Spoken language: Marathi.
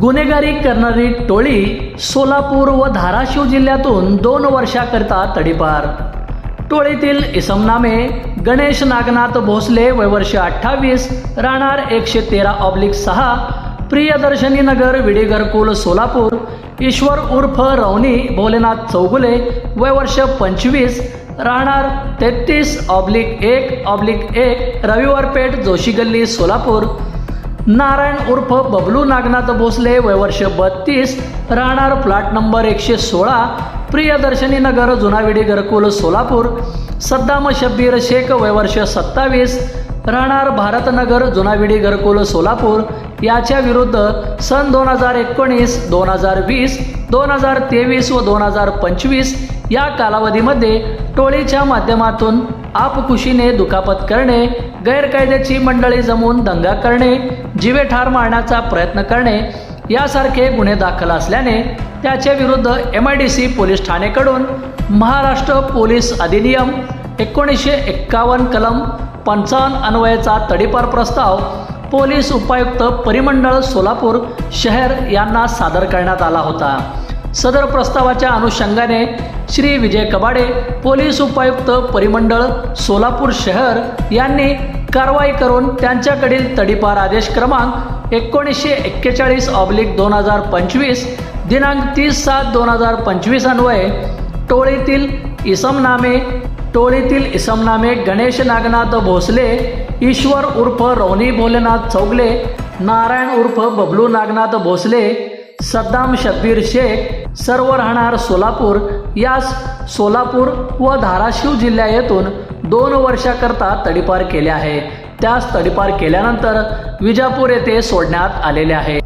गुन्हेगारी करणारी टोळी सोलापूर व धाराशिव जिल्ह्यातून दोन वर्षाकरिता तडीपार. टोळीतील इसमनामे गणेश नागनाथ भोसले वयवर्ष अठ्ठावीस राहणार एकशे तेरा ऑब्लिक सहा प्रियदर्शनी नगर विडी सोलापूर ईश्वर उर्फ रवनी भोलेनाथ चौगुले वयवर्ष पंचवीस राहणार तेहतीस ऑब्लिक एक ऑब्लिक एक रविवार पेठ जोशी गल्ली सोलापूर नारायण उर्फ बबलू नागनाथ भोसले वयवर्ष बत्तीस राहणार प्लॉट नंबर एकशे सोळा प्रियदर्शनी नगर जुनाविडी घरकुल सोलापूर. सद्दाम शब्बीर शेख वयवर्ष सत्तावीस राहणार भारतनगर जुनाविडी घरकुल सोलापूर. याच्या विरुद्ध सन दोन हजार एकोणीस दोन हजार वीस दोन हजार तेवीस व दोन हजार पंचवीस या कालावधीमध्ये टोळीच्या माध्यमातून आपखुशीने दुखापत करणे गैरकायद्याची मंडळी जमवून दंगा करणे जीवे ठार मारण्याचा प्रयत्न करणे यासारखे गुन्हे दाखल असल्याने त्याच्या विरुद्ध M I D C police ठाणेकडून Maharashtra police अधिनियम एकोणीसशे एक्कावन्न कलम पंचावन्न अन्वयाचा तडीपार प्रस्ताव पोलीस उपायुक्त परिमंडळ सोलापूर शहर यांना सादर करण्यात आला होता. सदर प्रस्तावाच्या अनुषंगाने श्री विजय कबाडे पोलीस उपायुक्त परिमंडळ सोलापूर शहर यांनी कारवाई करून त्यांच्याकडील तडीपार आदेश क्रमांक एकोणीसशे एक्केचाळीस ऑब्लिक दोन हजार पंचवीस दिनांक तीस सात दोन हजार पंचवीस अन्वये टोळीतील इसमनामे टोळीतील इसमनामे गणेश नागनाथ भोसले ईश्वर उर्फ रोनी भोलेनाथ चौगले नारायण उर्फ बबलू नागनाथ भोसले सद्दाम शब्बीर शेख सर्व राहणार सोलापूर. यास सोलापूर व धाराशिव जिल्ह्या येथून दोन वर्षाकरता तडीपार केले आहे. त्यास तडीपार केल्यानंतर विजापूर येथे सोडण्यात आलेले आहे.